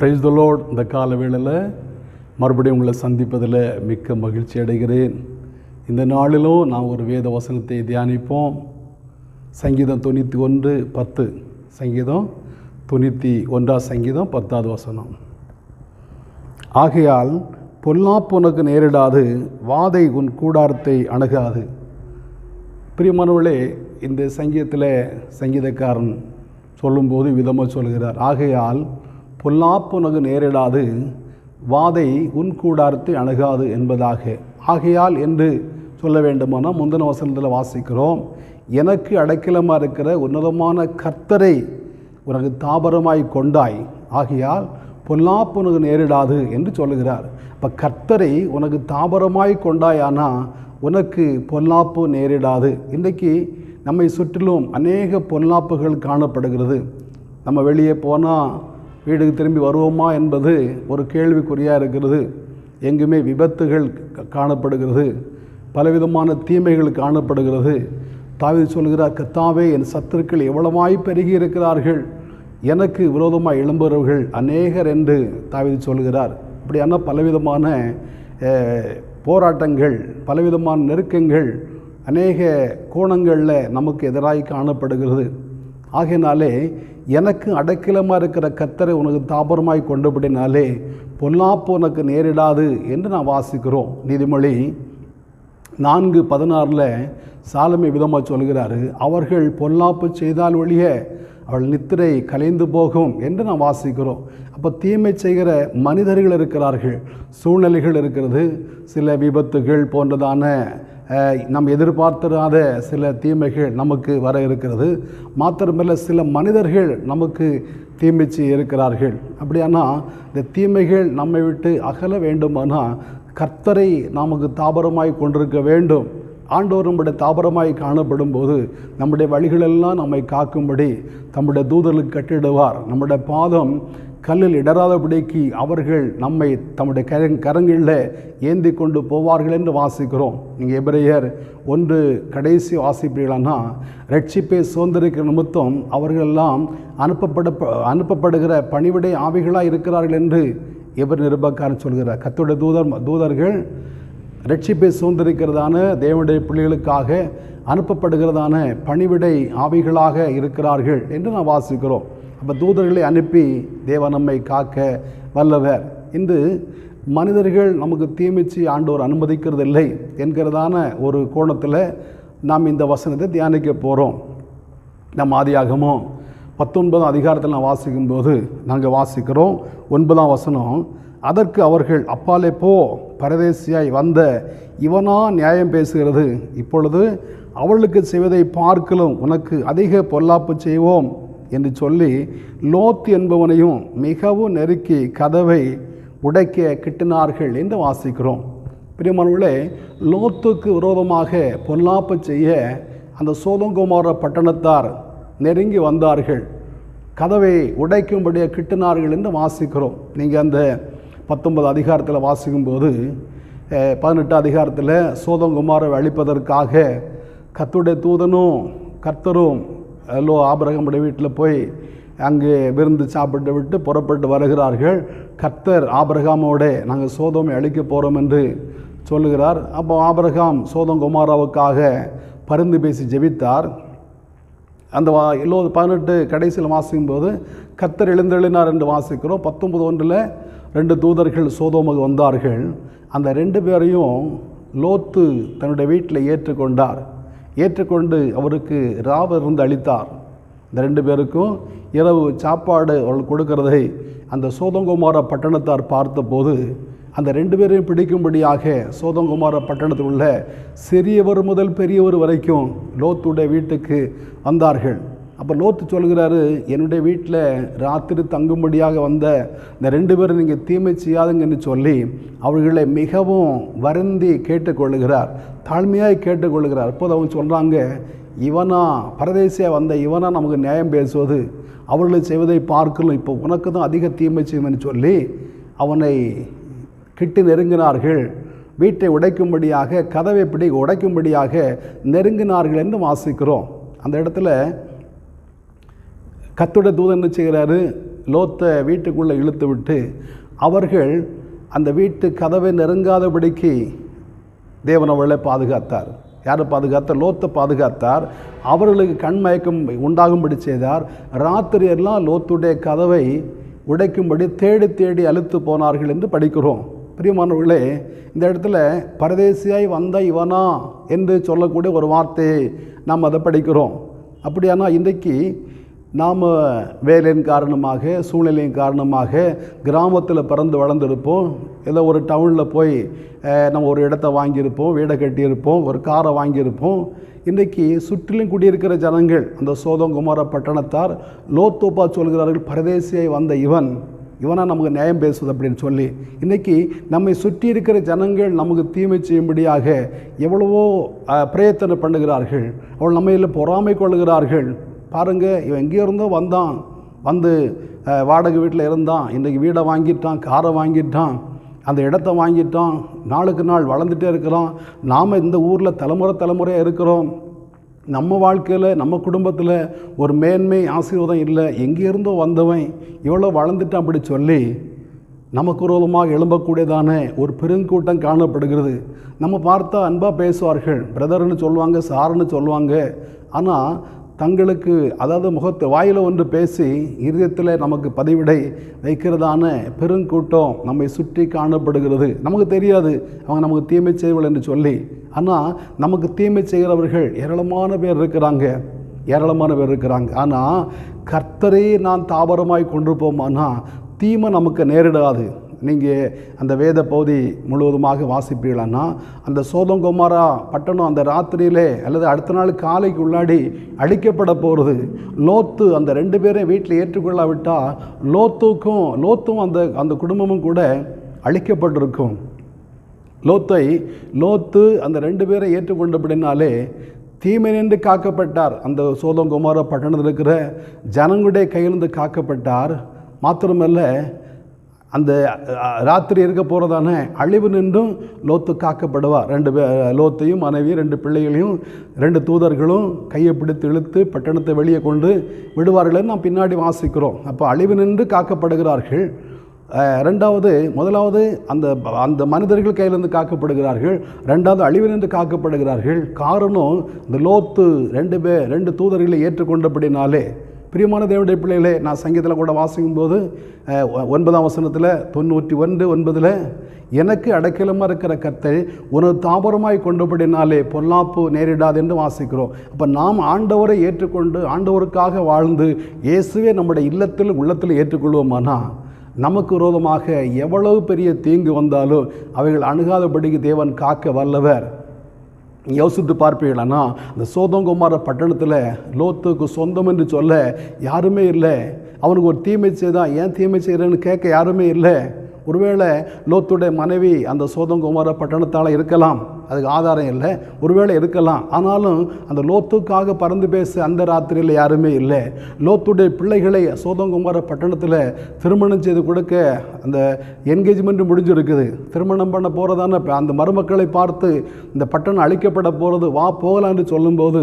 Price த load இந்த கால வேளையில் மறுபடியும் உங்களை சந்திப்பதில் மிக்க மகிழ்ச்சி அடைகிறேன். இந்த நாளிலும் நான் ஒரு வேத வசனத்தை தியானிப்போம். சங்கீதம் தொண்ணூற்றி ஒன்று பத்து. சங்கீதம் தொண்ணூற்றி ஒன்றாம் சங்கீதம் பத்தாவது வசனம். ஆகையால் பொல்லாப்பு உனக்கு நேரிடாது வாதை உன் கூடாரத்தை அணுகாது. பிரியமானவர்களே இந்த சங்கீதத்தில் சங்கீதக்காரன் சொல்லும்போது விதமாக சொல்கிறார். ஆகையால் பொல்லாப்பு நேரிடாது வாதை உன் கூடாரத்தை அணுகாது என்பதாக. ஆகையால் என்று சொல்ல வேண்டுமானால் முந்தின வசனத்தில் வாசிக்கிறோம் எனக்கு அடைக்கலமாக இருக்கிற உன்னதமான கர்த்தரை உனக்கு தாபரமாய் கொண்டாய். ஆகையால் பொல்லாப்பு உனக்கு நேரிடாது என்று சொல்லுகிறார். இப்போ கர்த்தரை உனக்கு தாபரமாய் கொண்டாயானா உனக்கு பொல்லாப்பு நேரிடாது. இன்றைக்கு நம்மை சுற்றிலும் அநேக பொல்லாப்புகள் காணப்படுகிறது. நம்ம வெளியே போனால் வீடுக்கு திரும்பி வருவோமா என்பது ஒரு கேள்விக்குறியாக இருக்கிறது. எங்குமே விபத்துகள் காணப்படுகிறது. பலவிதமான தீமைகள் காணப்படுகிறது. தாவி சொல்கிறார் கத்தாவே என் சத்துருக்கள் எவ்வளவாய் பெருகி இருக்கிறார்கள். எனக்கு விரோதமாக எழும்புறவர்கள் அநேகர் என்று தாவி சொல்கிறார். இப்படியான பலவிதமான போராட்டங்கள் பலவிதமான நெருக்கங்கள் அநேக கோணங்களில் நமக்கு எதிராக காணப்படுகிறது. ஆகையினாலே எனக்கு அடைக்கலமாக இருக்கிற கத்தரை உனக்கு தாபரமாய் கொண்டபடினாலே பொல்லாப்பு உனக்கு நேரிடாது என்று நான் வாசிக்கிறோம். நீதிமொழி நான்கு பதினாறில் சாலமை விதமாக சொல்கிறாரு அவர்கள் பொல்லாப்பு செய்தால் ஒழிய அவள் நித்திரை கலைந்து போகும் என்று நாம் வாசிக்கிறோம். அப்போ தீமை செய்கிற மனிதர்கள் இருக்கிறார்கள் சூழ்நிலைகள் இருக்கிறது. சில விபத்துகள் போன்றதான நம் எதிர்பார்த்திராத சில தீமைகள் நமக்கு வர இருக்கிறது. மாத்திரமல்ல சில மனிதர்கள் நமக்கு தீமை செய்ய இருக்கிறார்கள். அப்படியானா இந்த தீமைகள் நம்மை விட்டு அகல வேண்டுமானால் கர்த்தரை நமக்கு தாபரமாய் கொண்டிருக்க வேண்டும். ஆண்டோர் நம்முடைய தாபரமாய் காணப்படும் போது நம்முடைய வழிகளெல்லாம் நம்மை காக்கும்படி தம்முடைய தூதர்களுக்கு கட்டிடுவார். நம்முடைய பாதம் கல்லில் இடராதபடிக்கு அவர்கள் நம்மை தம்முடைய கர கரங்களில் ஏந்தி கொண்டு போவார்கள் என்று வாசிக்கிறோம். நீங்கள் எபிரேயர் ஒன்று கடைசி வாசிப்பீர்களானா ரட்சிப்பை சுதந்திரிக்கிற நிமித்தம் அவர்களெல்லாம் அனுப்பப்பட அனுப்பப்படுகிற பணிவிடை ஆவிகளாக இருக்கிறார்கள் என்று எவர் நிருபக்காரன் சொல்கிறார். கத்தோட தூதர் தூதர்கள் ரட்சிப்பை சூழ்ந்திருக்கிறதான தேவனுடைய பிள்ளைகளுக்காக அனுப்பப்படுகிறதான பணிவிடை ஆவிகளாக இருக்கிறார்கள் என்று நான் வாசிக்கிறோம். அப்போ தூதர்களை அனுப்பி தேவ நம்மை காக்க வல்லவர். இன்று மனிதர்கள் நமக்கு தீமிச்சு ஆண்டோர் அனுமதிக்கிறதில்லை என்கிறதான ஒரு கோணத்தில் நாம் இந்த வசனத்தை தியானிக்க போகிறோம் நம் ஆதியாகமோ பத்தொன்பதாம் அதிகாரத்தில் நான் வாசிக்கும்போது நாங்கள் வாசிக்கிறோம். ஒன்பதாம் வசனம் அதற்கு அவர்கள் அப்பாலே போ பரதேசியாய் வந்த இவனா நியாயம் பேசுகிறது. இப்பொழுது அவளுக்கு செய்வதை பார்க்கலும் உனக்கு அதிக பொல்லாப்பு செய்வோம் என்று சொல்லி லோத் என்பவனையும் மிகவும் நெருக்கி கதவை உடைக்க கிட்டினார்கள் என்று வாசிக்கிறோம். பிரியமானவர்களே லோத்துக்கு விரோதமாக பொல்லாப்பு செய்ய அந்த சோதங்குமார பட்டணத்தார் நெருங்கி வந்தார்கள். கதவை உடைக்கும்படியாக கிட்டினார்கள் என்று வாசிக்கிறோம். நீங்கள் அந்த பத்தொன்பது அதிகாரத்தில் வாசிக்கும்போது பதினெட்டு அதிகாரத்தில் சோதங்குமாரை அழிப்பதற்காக கத்துடைய தூதனும் கர்த்தரும் லோ ஆபரகமுடைய வீட்டில் போய் அங்கே விருந்து சாப்பிட்டு விட்டு புறப்பட்டு வருகிறார்கள். கர்த்தர் ஆபரகாமோட நாங்கள் சோதமை அழிக்க போகிறோம் என்று சொல்லுகிறார். அப்போ ஆபரகாம் சோதம் குமாராவுக்காக பருந்து பேசி ஜெபித்தார். அந்த வா எல்லோ பதினெட்டு கடைசியில் வாசிக்கும்போது கத்தர் எழுந்தெழுனார் என்று வாசிக்கிறோம். பத்தொன்பது ஒன்றில் ரெண்டு தூதர்கள் சோதோமுக வந்தார்கள். அந்த ரெண்டு பேரையும் லோத்து தன்னுடைய வீட்டில் ஏற்றுக்கொண்டார். ஏற்றுக்கொண்டு அவருக்கு ராவ இருந்து அளித்தார். இந்த ரெண்டு பேருக்கும் இரவு சாப்பாடு அவள் கொடுக்கறதை அந்த சோதங்குமார பட்டணத்தார் பார்த்தபோது அந்த ரெண்டு பேரையும் பிடிக்கும்படியாக சோதங்குமார பட்டணத்தில் உள்ள சிறியவர் முதல் பெரியவர் வரைக்கும் லோத்துடைய வீட்டுக்கு வந்தார்கள். அப்போ லோத்து சொல்கிறாரு என்னுடைய வீட்டில் ராத்திரி தங்கும்படியாக வந்த இந்த ரெண்டு பேரும் நீங்கள் தீமை செய்யாதுங்கன்னு சொல்லி அவர்களை மிகவும் வருந்தி கேட்டுக்கொள்கிறார் தாழ்மையாக கேட்டுக்கொள்கிறார் அப்போது அவங்க சொல்கிறாங்க இவனா பரதேசியாக வந்த இவனா நமக்கு நியாயம் பேசுவது. அவர்களை செய்வதை பார்க்கலாம். இப்போ உனக்கு தான் அதிக தீமை செய்யும்னு சொல்லி அவனை கிட்டு நெருங்கினார்கள். வீட்டை உடைக்கும்படியாக கதவை பிடி உடைக்கும்படியாக நெருங்கினார்கள் என்று வாசிக்கிறோம் அந்த இடத்துல கத்துட தூதன் என்ன செய்கிறாரு? லோத்தை வீட்டுக்குள்ளே இழுத்து விட்டு அவர்கள் அந்த வீட்டு கதவை நெருங்காதபடிக்கு தேவனவர்களை பாதுகாத்தார். யாரை பாதுகாத்தார்? லோத்தை பாதுகாத்தார். அவர்களுக்கு கண்மயக்கம் உண்டாகும்படி செய்தார். ராத்திரி எல்லாம் லோத்துடைய கதவை உடைக்கும்படி தேடி தேடி அழுத்து போனார்கள் என்று படிக்கிறோம். பிரியமானவர்களே இந்த இடத்துல பரதேசியாய் வந்த இவனா என்று சொல்லக்கூடிய ஒரு வார்த்தையை நாம் அதை படிக்கிறோம். அப்படியானால் இன்றைக்கு நாம் வேலையின் காரணமாக சூழ்நிலையின் காரணமாக கிராமத்தில் பிறந்து வளர்ந்துருப்போம். ஏதோ ஒரு டவுனில் போய் நம்ம ஒரு இடத்த வாங்கியிருப்போம் வீடை கட்டியிருப்போம் ஒரு காரை வாங்கியிருப்போம். இன்றைக்கி சுற்றிலும் குடியிருக்கிற ஜனங்கள் அந்த சோதங்குமார பட்டணத்தார் லோத்தோப்பா சொல்கிறார்கள் பரதேசியாய் வந்த இவன் இவனா நமக்கு நியாயம் பேசுவது அப்படின்னு சொல்லி இன்றைக்கி நம்மை சுற்றி இருக்கிற ஜனங்கள் நமக்கு தீமை செய்யும்படியாக எவ்வளவோ பிரயத்தனை பிரயத்தனம் பண்ணுகிறார்கள். அவள் நம்மையில் பொறாமை கொள்கிறார்கள் பாருங்கள் இவன் எங்கேயோ இருந்தோ வந்தான். வந்து வாடகை வீட்டில் இருந்தான். இன்றைக்கி வீடை வாங்கிட்டான் காரை வாங்கிட்டான் அந்த இடத்த வாங்கிட்டான். நாளுக்கு நாள் வளர்ந்துட்டே இருக்கிறான். நாம் இந்த ஊரில் தலைமுறை தலைமுறையாக இருக்கிறோம். நம்ம வாழ்க்கையில் நம்ம குடும்பத்தில் ஒரு மேன்மை ஆசீர்வாதம் இல்லை. எங்கே இருந்தோ வந்தவன் இவ்வளோ வளர்ந்துட்டான் அப்படி சொல்லி நமக்கு விரோதமாக எழும்பக்கூடியதான ஒரு பெருங்கூட்டம் காணப்படுகிறது. நம்ம பார்த்தா அன்பாக பேசுவார்கள். பிரதர்னு சொல்லுவாங்க சாருன்னு சொல்லுவாங்க. ஆனால் தங்களுக்கு அதாவது முகத்து வாயில் ஒன்று பேசி இருதயத்தில் நமக்கு பதிவிடை வைக்கிறதான பெருங்கூட்டம் நம்மை சுற்றி காணப்படுகிறது. நமக்கு தெரியாது அவங்க நமக்கு தீமை செய்வர்கள் என்று சொல்லி. ஆனால் நமக்கு தீமை செய்கிறவர்கள் ஏராளமான பேர் இருக்கிறாங்க. ஏராளமான பேர் இருக்கிறாங்க. ஆனால் கர்த்தரே நான் தாபரமாய் கொண்டு போமானா தீமை நமக்கு நேரிடாது. நீங்கள் அந்த வேத பகுதி முழுவதுமாக வாசிப்பீர்களான்னா அந்த சோதங்குமாரா பட்டணம் அந்த ராத்திரியிலே அல்லது அடுத்த நாள் காலைக்கு உள்ளாடி அழிக்கப்பட போகிறது லோத்து அந்த ரெண்டு பேரையும் வீட்டில் ஏற்றுக்கொள்ளாவிட்டால் லோத்துக்கும் லோத்தும் அந்த அந்த குடும்பமும் கூட அழிக்கப்பட்டிருக்கும். லோத்தை லோத்து அந்த ரெண்டு பேரை ஏற்றுக்கொண்டபடினாலே தீமை நின்று காக்கப்பட்டார். அந்த சோதங்குமார பட்டணத்தில் இருக்கிற ஜனங்களுடைய கையிலிருந்து காக்கப்பட்டார். மாத்திரமல்ல அந்த ராத்திரி இருக்க போகிறதான அழிவு நின்றும் லோத்து காக்கப்படுவார். ரெண்டு பே லோத்தையும் மனைவியும் ரெண்டு பிள்ளைகளையும் ரெண்டு தூதர்களும் கையை பிடித்து இழுத்து பட்டணத்தை வெளியே கொண்டு விடுவார்கள்னு நாம் பின்னாடி வாசிக்கிறோம். அப்போ அழிவு நின்று காக்கப்படுகிறார்கள். ரெண்டாவது முதலாவது அந்த அந்த மனிதர்கள் கையிலிருந்து காக்கப்படுகிறார்கள். ரெண்டாவது அழிவிலிருந்து காக்கப்படுகிறார்கள். காரணம் இந்த லோத்து ரெண்டு பேர் ரெண்டு தூதர்களை ஏற்றுக்கொண்டபடினாலே பிரியமான தேவனுடைய பிள்ளைகளே நான் சங்கீதத்தில் கூட வாசிக்கும்போது போது ஒன்பதாம் வசனத்தில் தொண்ணூற்றி ஒன்று ஒன்பதில் எனக்கு அடைக்கலமாக இருக்கிற கத்தை உனது தாபரமாய் கொண்டபடினாலே பொல்லாப்பு நேரிடாது என்று வாசிக்கிறோம். அப்போ நாம் ஆண்டவரை ஏற்றுக்கொண்டு ஆண்டவருக்காக வாழ்ந்து இயேசுவே நம்முடைய இல்லத்தில் உள்ளத்தில் ஏற்றுக்கொள்வோமானா? நமக்கு விரோதமாக எவ்வளவு பெரிய தீங்கு வந்தாலும் அவைகள் அணுகாதபடிக்கு தேவன் காக்க வல்லவர். யோசித்து பார்ப்பீர்களானா அந்த சோதங்குமார பட்டணத்தில் லோத்துக்கு சொந்தம் என்று சொல்ல யாருமே இல்லை. அவனுக்கு ஒரு தீமை செய்தான் ஏன் தீமை செய்கிறேன்னு கேட்க யாருமே இல்லை. ஒருவேளை லோத்துடைய மனைவி அந்த சோதங்குமார பட்டணத்தால் இருக்கலாம். அதுக்கு ஆதாரம் இல்லை. ஒருவேளை இருக்கலாம் ஆனாலும் அந்த லோத்துக்காக பறந்து பேச அந்த ராத்திரியில் யாருமே இல்லை. லோத்துடைய பிள்ளைகளை சோதங்குமார பட்டணத்தில் திருமணம் செய்து கொடுக்க அந்த என்கேஜ்மெண்ட் முடிஞ்சிருக்குது. திருமணம் பண்ண போகிறதான அந்த மருமக்களை பார்த்து இந்த பட்டணம் அழிக்கப்பட போகிறது வா போகலான்னு சொல்லும்போது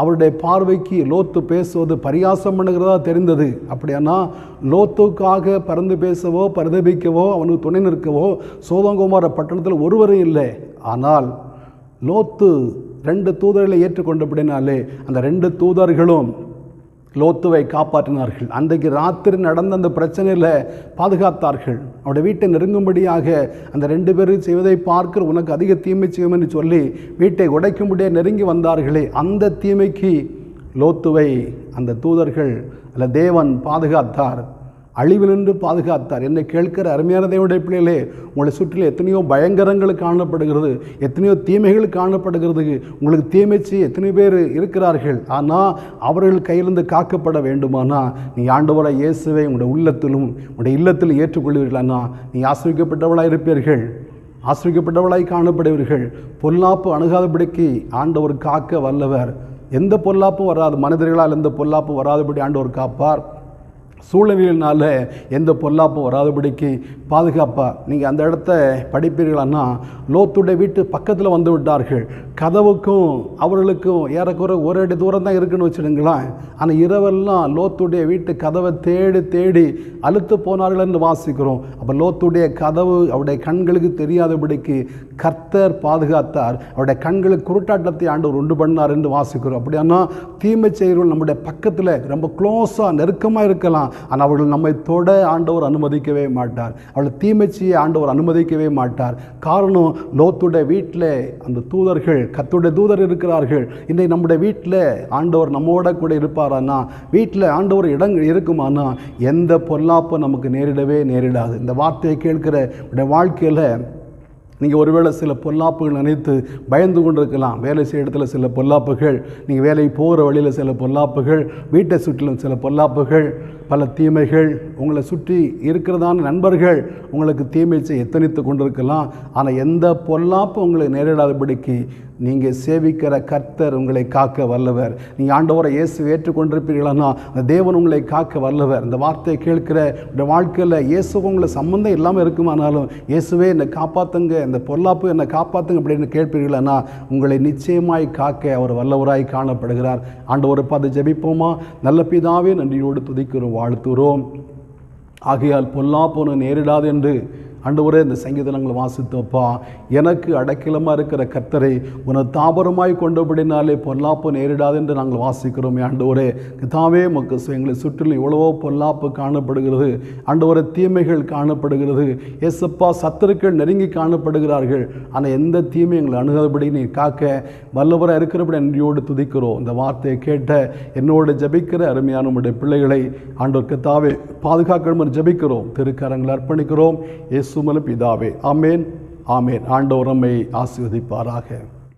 அவருடைய பார்வைக்கு லோத்து பேசுவது பரியாசம் பண்ணுகிறதா தெரிந்தது. அப்படியானா லோத்துக்காக பறந்து பேசவோ பரிதபிக்கவோ அவனுக்கு துணை நிற்கவோ சோதங்குமார பட்டணத்தில் ஒருவரும் இல்லை. ஆனால் லோத்து ரெண்டு தூதர்களை ஏற்றுக்கொண்டபடினாலே அந்த ரெண்டு தூதர்களும் லோத்துவை காப்பாற்றினார்கள். அன்றைக்கு ராத்திரி நடந்த அந்த பிரச்சனையில் பாதுகாத்தார்கள். அவருடைய வீட்டை நெருங்கும்படியாக அந்த ரெண்டு பேரும் செய்வதை பார்க்க உனக்கு அதிக தீமை செய்யும் என்று சொல்லி வீட்டை உடைக்கும்படியாக நெருங்கி வந்தார்களே. அந்த தீமைக்கு லோத்துவை அந்த தூதர்கள் அல்ல தேவன் பாதுகாத்தார். அழிவிலிருந்து பாதுகாத்தார். என்னை கேட்கிற அருமையான தேவனுடைய பிள்ளைகளே உங்களை சுற்றிலும் எத்தனையோ பயங்கரங்கள் காணப்படுகிறது எத்தனையோ தீமைகள் காணப்படுகிறது. உங்களுக்கு தீமை செய்ய எத்தனை பேர் இருக்கிறார்கள். ஆனால் அவர்கள் கையிலிருந்து காக்கப்பட வேண்டுமானா நீ ஆண்டவர இயேசுவை உங்களுடைய உள்ளத்திலும் உங்களுடைய இல்லத்தில் ஏற்றுக்கொள்வீர்களானா நீ ஆசிரியப்பட்டவளாக இருப்பீர்கள். ஆசிரியப்பட்டவளாய் காணப்படுவீர்கள். பொல்லாப்பு அணுகாதபடிக்கு ஆண்டவர் காக்க வல்லவர். எந்த பொல்லாப்பும் வராது. மனிதர்களால் எந்த பொல்லாப்பும் வராதபடி ஆண்டவர் காப்பார். சூழ்நிலையினால் எந்த பொல்லாப்பும் வராதபடிக்கு பாதுகாப்பாக நீங்கள் அந்த இடத்த படிப்பீர்களான்னா லோத்துடைய வீட்டு பக்கத்தில் வந்து விட்டார்கள். கதவுக்கும் அவர்களுக்கும் ஏறக்குற ஒரு அடி தூரம் தான் இருக்குன்னு வச்சுடுங்களேன் ஆனால் இரவெல்லாம் லோத்துடைய வீட்டு கதவை தேடி தேடி அழுத்து போனார்கள் என்று வாசிக்கிறோம். அப்போ லோத்துடைய கதவு அவருடைய கண்களுக்கு தெரியாதபடிக்கு கர்த்தர் பாதுகாத்தார். அவருடைய கண்களுக்கு குருட்டாட்டத்தை ஆண்டவர் உண்டு பண்ணார் என்று வாசிக்கிறோம். அப்படியானா தீமை செயல்கள் நம்முடைய பக்கத்தில் ரொம்ப க்ளோஸாக நெருக்கமாக இருக்கலாம். ஆனால் அவர்கள் நம்மை தொட ஆண்டவர் அனுமதிக்கவே மாட்டார். அவளை தீமை செய்ய ஆண்டவர் அனுமதிக்கவே மாட்டார். காரணம் லோத்துடைய வீட்டில் அந்த தூதர்கள் கத்துடைய தூதர் இருக்கிறார்கள். இன்றைக்கு நம்முடைய வீட்டில் ஆண்டவர் நம்மோட கூட இருப்பாரானா வீட்டில் ஆண்டவர் இடங்கள் இருக்குமானா எந்த பொல்லாப்பும் நமக்கு நேரிடவே நேரிடாது. இந்த வார்த்தையை கேட்கிற உடைய வாழ்க்கையில் நீங்கள் ஒருவேளை சில பொல்லாப்புகள் நினைத்து பயந்து கொண்டிருக்கலாம். வேலை செய்ய இடத்துல சில பொல்லாப்புகள் நீங்கள் வேலை போகிற வழியில் சில பொல்லாப்புகள் வீட்டை சுற்றிலும் சில பொல்லாப்புகள் பல தீமைகள் உங்களை சுற்றி இருக்கிறதான நண்பர்கள் உங்களுக்கு தீமை செய்ய எத்தனித்து கொண்டிருக்கலாம். ஆனால் எந்த பொல்லாப்பு உங்களை நேரிடாதபடிக்கு நீங்கள் சேவிக்கிற கர்த்தர் உங்களை காக்க வல்லவர். நீங்கள் ஆண்டவரை இயேசு ஏற்றுக்கொண்டிருப்பீர்களானா? அந்த தேவன் உங்களை காக்க வல்லவர். இந்த வார்த்தையை கேட்கிற இந்த வாழ்க்கையில் இயேசு உங்களை சம்மந்தம் இல்லாமல் இருக்குமானாலும் இயேசுவே என்னை காப்பாற்றுங்க இந்த பொல்லாப்பு என்னை காப்பாற்றுங்க அப்படின்னு கேட்பீர்களானா? உங்களை நிச்சயமாய் காக்க அவர் வல்லவராய் காணப்படுகிறார். ஆண்டவரை பார்த்து ஜபிப்போமா? நல்ல பிதாவே நன்றியோடு துதிக்கிறோம் வாழ்த்துகிறோம் ஆகையால் பொல்லாப்போன நேரிடாது என்று ஆண்டவரே இந்த சங்கீதனங்களை வாசித்தப்பா. எனக்கு அடைக்கலமாக இருக்கிற கர்த்தரை உன தாபரமாய் கொண்டபடினாலே பொல்லாப்பு நேரிடாது என்று நாங்கள் வாசிக்கிறோம் ஆண்டவரே தாவே மக்கு எங்களை சுற்றிலும் எவ்வளவோ பொல்லாப்பு காணப்படுகிறது. ஆண்டவரே தீமைகள் காணப்படுகிறது. ஏசப்பா சத்துருக்கள் நெருங்கி காணப்படுகிறார்கள். ஆனால் எந்த தீமை எங்களை அணுகாதபடி நீ காக்க வல்லவராக இருக்கிறபடி நன்றியோடு துதிக்கிறோம் இந்த வார்த்தையை கேட்ட என்னோடு ஜபிக்கிற அருமையான உடைய பிள்ளைகளை ஆண்டோர் கத்தாவே பாதுகாக்கணும் ஜபிக்கிறோம். திருக்கரங்களை அர்ப்பணிக்கிறோம். எஸ் இயேசுமல பிதாவே. ஆமேன். ஆமேன். ஆண்டவர் நம்மை ஆசீர்வதிப்பாராக.